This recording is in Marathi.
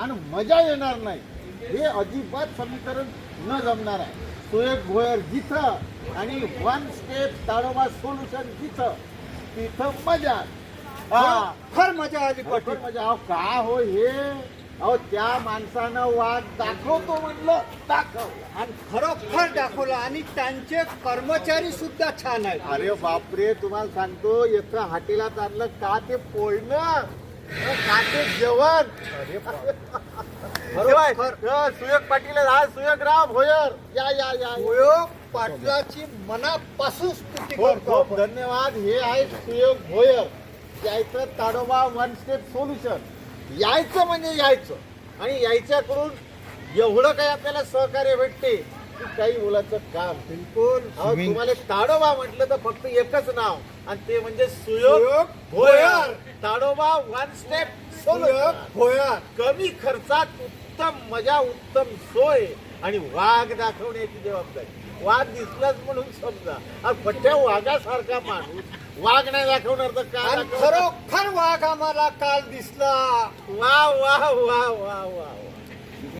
आणि मजा येणार नाही. हे अजिबात समीकरण न जमणार आहे. सुयोग भोयर जिथं आणि वन स्टेप ताडोबा सोल्युशन जिथं तिथं मजा. हा फार मजा आली पाटील. म्हणजे अहो का हो हे? अहो त्या माणसानं वाद दाखवतो म्हणलं दाखव. आणि खरोखर दाखवलं आणि त्यांचे कर्मचारी सुद्धा छान आहेत. अरे बापरे तुम्हाला सांगतो एका हॉटेलात आणलं का ते पोळणं? जेवण. सुयोग पाटील हा सुयोगराव भोयर या या या उपयोग पाटलाची मनापासून स्तुती खूप करतो आपण. धन्यवाद. हे आहे सुयोग भोयर यायचं ताडोबा वन स्टेप सोल्युशन यायचं म्हणजे यायचं. आणि यायच्याकडून एवढं काही आपल्याला सहकार्य भेटते की काही मुलाचं काम. बिलकुल. तुम्हाला ताडोबा म्हटलं तर फक्त एकच नाव. आणि ते म्हणजे Suyog Suyog Bhoyar. Tadoba one step Bhoyar. कमी खर्चात उत्तम मजा उत्तम सोय. आणि वाघ दाखवण्याची जबाबदारी. वाघ दिसलाच म्हणून समजा. आणि वाघासारखा माणूस. वाघ नाही दाखवणार तर काय दाखवणार? खरोखर वाघ आम्हाला काल दिसला. वा वा वा वा वा वा.